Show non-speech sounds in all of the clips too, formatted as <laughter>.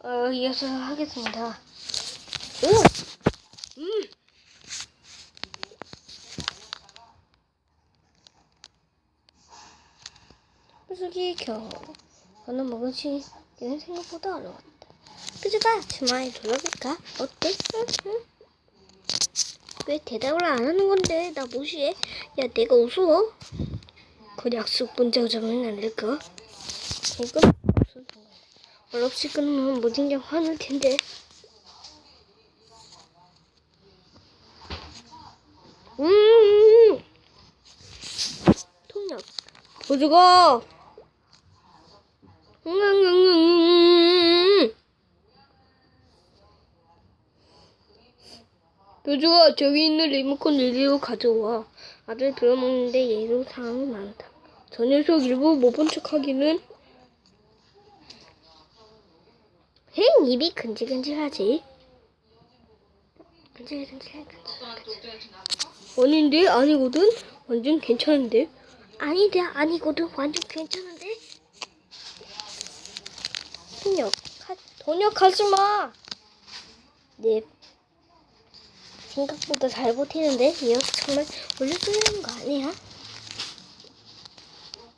어, 이어서 하겠습니다. 오! 음! 솔직히 겨우 저는 먹은지 얘는 생각보다 어려웠다. 그저가 주말에 놀러갈까? 어때? 응? <laughs> 응? 왜 대답을 안 하는 건데 나 무시해? 야 내가 우스워? 그 약속 문자고 잡으면 안 될까? 상관 말 없이 끊으면 게 화날 텐데 음 통역 보주가 음 요주가 저기 있는 리모컨 일리로 가져와. 아들 들어먹는데 예로 사항이 많다. 저 녀석 일부 못 본 척하기는 입이 근질근질하지. 근질근질해 근질근질. 아닌데 아니거든. 완전 괜찮은데. 아닌데 아니거든. 완전 괜찮은데. 통역 돈역 하지 마. 네. 생각보다 잘 버티는데 얘 정말 올려주는 거 아니야?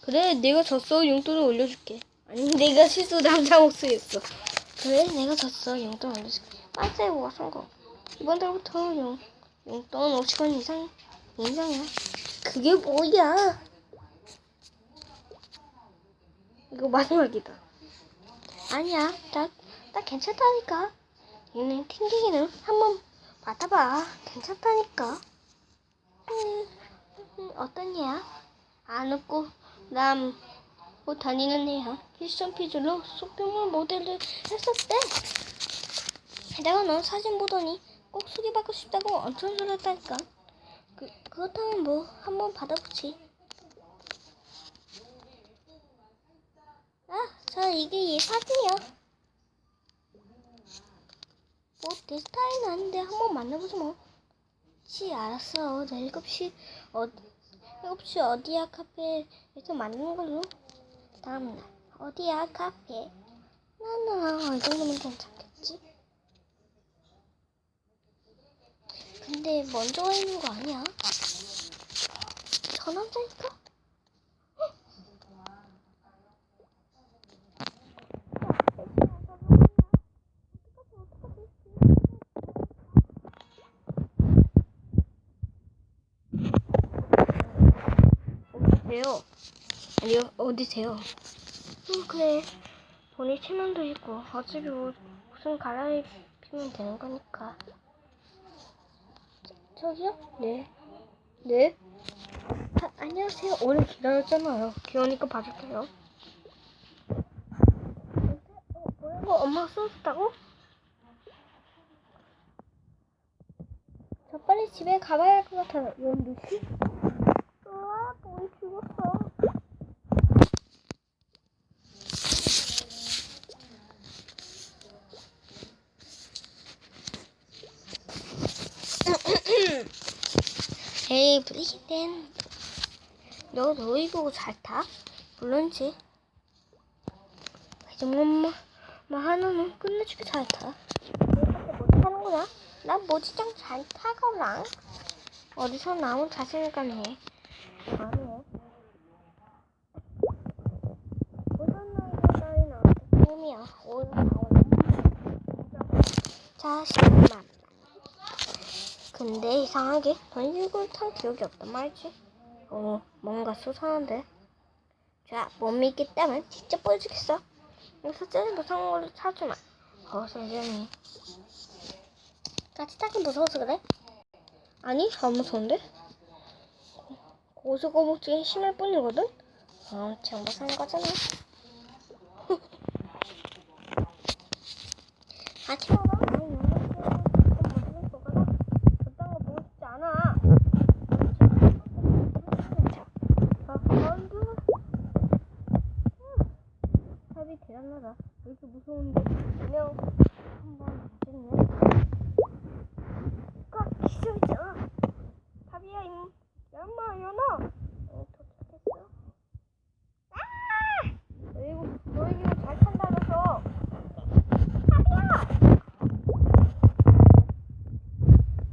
그래 내가 졌어 용돈을 올려줄게 아니 내가 실수 남자 목소리였어 그래? 내가 졌어. 용돈 올려줄게 빠세오가 성공 이번 달부터 용, 용돈 50원 이상 인상이야. 그게 뭐야? 이거 마지막이다. 아니야. 나, 나 괜찮다니까. 얘는 튕기기는 한번 받아봐. 괜찮다니까. 음, 음, 어떤 애야? 안 웃고 남 뭐 다니는 애야. 패션 피즈로 속병물 모델을 했었대. 게다가 넌 사진 보더니 꼭 소개받고 싶다고 엄청 놀랐다니까. 그, 그렇다면 뭐 한번 받아보지. 아, 자 이게 얘 사진이야. 뭐 내 스타일은 아닌데 한번 만나보자 뭐. 지 알았어. 나 7시 어 7시 어디야 카페에서 만나는 걸로. 다음날 어디야 카페. 나나 이 정도면 괜찮겠지. 근데 먼저 와 있는 거 아니야? 저 남자니까? 어디세요? 아니요, 어디세요? 응, 그래. 천 원도 있고, 어차피 옷, 무슨 갈아입히면 되는 거니까. 저, 저기요? 네. 네? 아, 안녕하세요. 오래 기다렸잖아요. 귀여우니까 봐줄게요. 어, 이거 엄마가 써줬다고? 저 빨리 집에 가봐야 할 것 같아요. 연두 씨? 아, 돈이 죽었어. 에이, 브리기텐. 너 너희 보고 잘 타? 물론이지. 하지만 뭐 하나는 끝내주게 잘 타. 못 타는구나. 난 모지장 잘 타거라. 어디서 나온 자신감 해. 아니요. 모든 너희들 따위 나한테 꿈이야. 오늘 나오는 자신감. 근데 이상하게 넌 이걸 탄 기억이 없단 말이지. 어, 뭔가 수상한데. 자, 못 믿겠다면 직접 보여주겠어. 여기서 제일 무서운 걸로 찾주마. 어, 선생님. 같이 타기 무서워서 그래? 아니, 안 무서운데? 고소거북증에 심할 뿐이거든? 어, 지금 무서운 거잖아. 엄마 연아 어떻게 됐어? 너 이거 너희 잘 탄다면서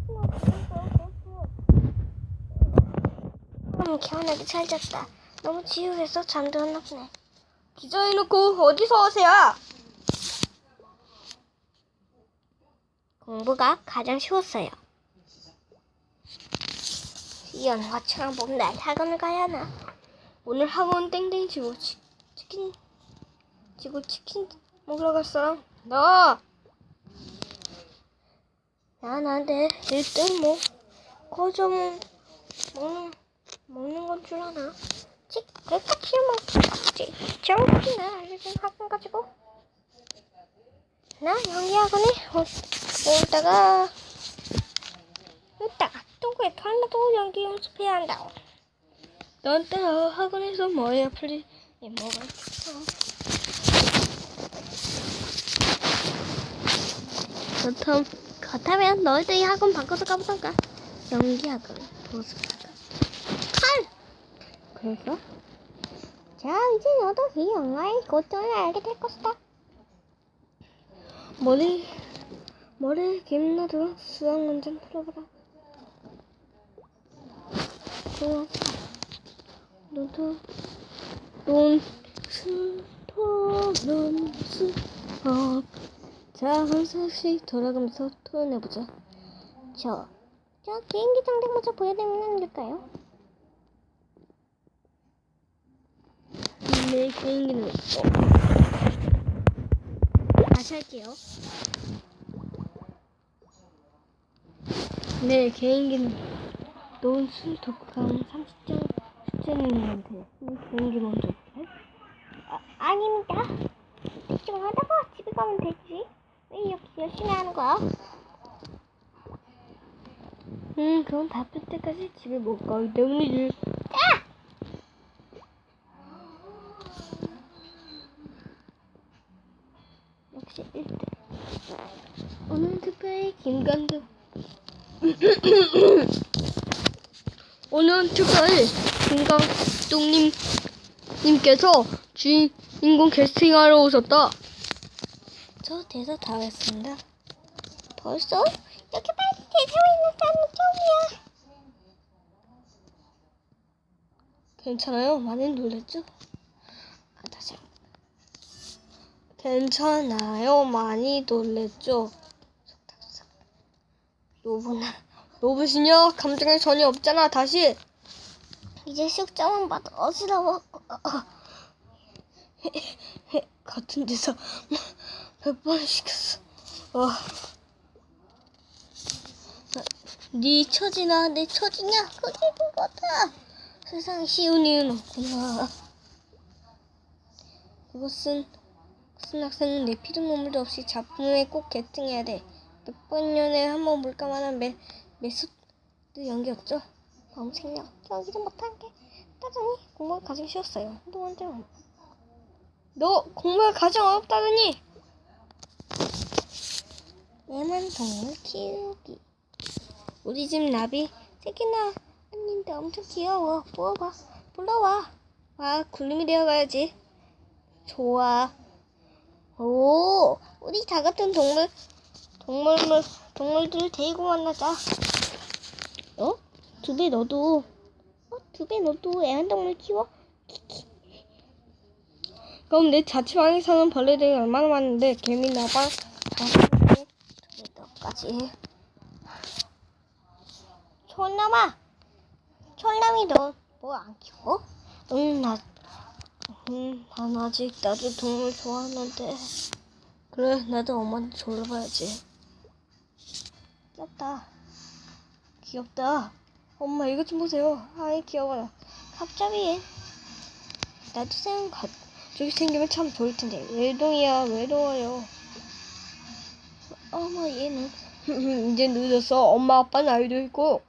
음, 너무 개운하게 잘 잤다. 너무 지우해서 잠도 안 났네. 기저해놓고 어디서 오세요? 공부가 가장 쉬웠어요. 이 연화처럼 맨날 학원을 가야 하나? 오늘 학원 땡땡 치고 치, 치킨 치고 치킨 먹으러 갔어. 너. 야 나한테 1등 뭐 거저 뭐 먹는 먹는 건 줄 아나? 치 그까지 먹지. 저렇게나 알려준 학원 가지고 나 연기 학원에 어, 오다가 이따가 똥구에 털나도 연기 연습해야 한다고. 넌 따라 학원에서 뭐야 플리 뭐가 있어? 그렇다면, 그렇다면 너희들이 학원 바꿔서 가보던가. 연기 학원, 보습 학원. 헐! 그래서? 자, 이제 너도 이 영화의 고통을 알게 될 것이다. 머리, 머리에 김나도 수학 문제 풀어보라. 너도, 넌, 스톱, 넌, 스톱. 자, 한 살씩 돌아가면서 토론해보자. 저, 저 개인기 상대 모자 보여드리면 안 될까요? 내 개인기는 없어. 다시 할게요. 내 개인기는 논술 독감 30점 숙제님한테 내 개인기 먼저 볼래? 아, 아닙니다. 집중하다가 집에 가면 되지. 왜 이렇게 열심히 하는 거야? 음, 그럼 바쁠 때까지 집에 못 가기 때문이지. 아! 역시 1등. 오늘 특별히 김간도. 오늘 특별히 김강동님 님께서 주인공 캐스팅하러 오셨다. 저 대사 다 했습니다. 벌써? 이렇게 빨리 대사가 있는 사람은 처음이야. 괜찮아요. 많이 놀랬죠? 아, 다시. 한 번. 괜찮아요. 많이 놀랬죠? 로브나 로브시냐? 감정이 전혀 없잖아. 다시. 이제 숙제만 봐도 어지러워. <laughs> 같은 데서 몇 번 시켰어. 어. 네 처지나 내 처지냐? 그게 그거다. 세상에 쉬운 이유는 없구나. 이것은 무슨 학생은 내 피도 눈물도 없이 작품에 꼭 개팅해야 돼. 몇 번 년에 한 번 볼까만한 매 메소드 연기였죠. 너무 생략. 연기도 못한 게 따더니 공부가 가장 쉬웠어요. 한동안 너 공부가 가장 어렵다더니. 얘만 동물 키우기. 우리 집 나비 새끼나 아닌데 엄청 귀여워. 뽑아봐. 불러와. 와 굴림이 되어가야지. 좋아. 오 우리 다 같은 동물 동물물 동물들 데리고 만나자 어? 두 배 너도 어? 두 배 너도 애완동물 키워? 그럼 내 자취방에 사는 벌레들이 얼마나 많은데 개미 나방 다섯개 두개까지 촌남아 촌남이 너 뭐 안 키워? 응나 음, 난 아직 나도 동물 좋아하는데 그래 나도 엄마한테 졸라봐야지 귀엽다. 귀엽다. 엄마 이것 좀 보세요. 아이 귀여워라 갑자기 나도 생각 저기 생기면 참 좋을 텐데. 외동이야 외로워요. 어머 얘는. <laughs> 이제 늦었어. 엄마 아빠는 아이도 있고.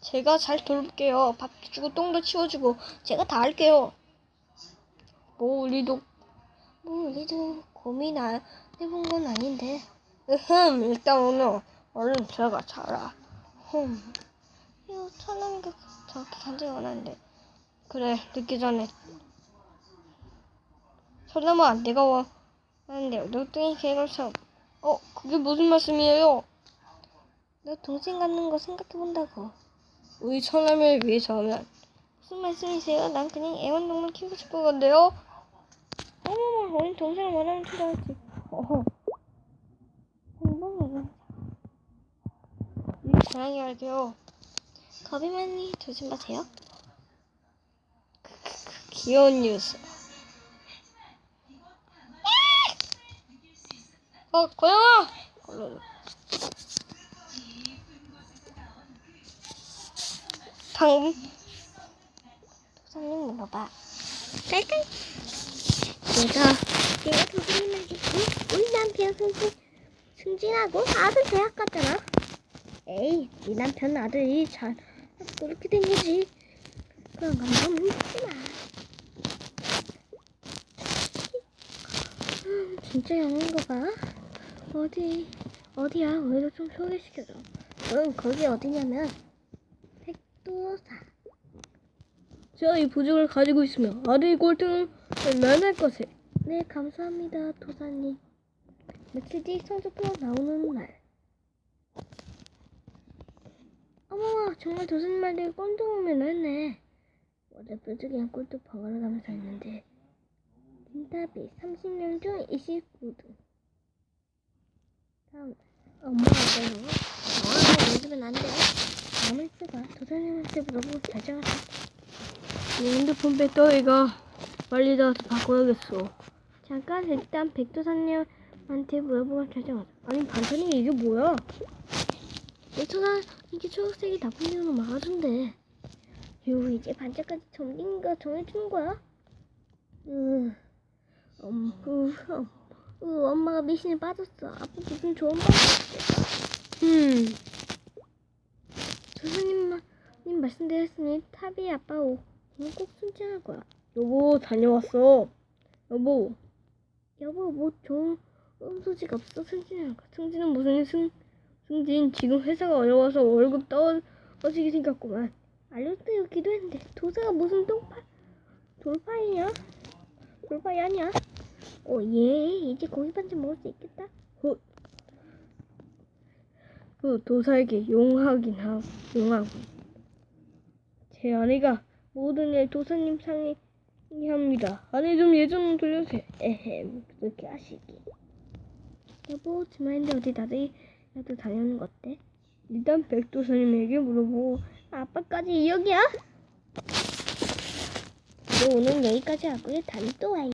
제가 잘 돌볼게요. 밥도 주고 똥도 치워주고. 제가 다 할게요. 뭐 우리도 뭐 우리도 고민 안 해본 건 아닌데. 으 흠 일단 오늘 얼른 들어가 자라 흠 이거 천원이가 저렇게 간절히 원하는데 그래 늦기 전에 설마 내가 와 하는데 너뚱이 계획을 쳐. 어 그게 무슨 말씀이에요? 너 동생 갖는 거 생각해 본다고. 우리 천하를 위해서라면 무슨 말씀이세요? 난 그냥 애완동물 키우고 싶은 건데요. 어머머, 우린 동생을 원하는 줄 알았지. 어허 어머머, 이 고양이 할게요 겁이 많이 조심 마세요. 귀여운 뉴스 어 고양아. 당 도사님 물어봐. 깔깔. 내가 내가 도사님에게 응? 우리 남편 승진 승진하고 아들 대학 갔잖아. 에이, 네 남편 아들이 잘 그렇게 된 거지. 그런 건 너무 믿지 마. 음, 진짜 영인가 봐. 어디 어디야? 우리도 좀 소개시켜줘. 응, 거기 어디냐면 백도사. 제가 이 부적을 가지고 있으면 아들이 꼴등을 면할 것을 네, 감사합니다, 도사님. 며칠 뒤 성적표가 나오는 날. 어머, 정말 말대로 꼴등을 했네. 어제 뾰족이한 꼴등 번갈아 가면서 했는데, 틴탑이 30명 중 29등. 다음, 엄마가 너무 너무 믿으면 안 돼. 남을 쓰가 도사님한테 물어보고 결정하자. 내 핸드폰 배터리가 빨리 다 바꿔야겠어 잠깐 일단 백도사님한테 물어보고 결정하자. 아니 반찬이 이게 뭐야 백도사 이게 초록색이 나쁜 이유로 막아준대. 유 이제 반짝까지 거 정해주는 거야? 으, 음, 으, 어, 으, 엄마가 미신에 빠졌어. 아빠 무슨 좋은 방법 없을까? 음 조사님 님 말씀드렸으니 탑이 아빠 오늘 꼭 순찰할 거야. 여보 다녀왔어 여보 여보 뭐 좋은 소식 없어 거야. 승진은 무슨 승 승진 지금 회사가 어려워서 월급 떨어지게 생겼구만. 알려드리고 기도했는데 도사가 무슨 똥파 돌파이냐? 돌파이 아니야? 오예. 이제 고기 반찬 먹을 수 있겠다. 그 도사에게 용하긴 하 용하고. 제 아내가 모든 일 도사님 상의합니다. 아내 좀 예전 돌려주세요. 에헴 그렇게 하시기 여보 주말인데 어디 나들이 라도 다녀오는 거 어때? 일단 백도사님에게 물어보고 아빠까지 여기야? 너 오늘 여기까지 하고요. 다음에 또 와요.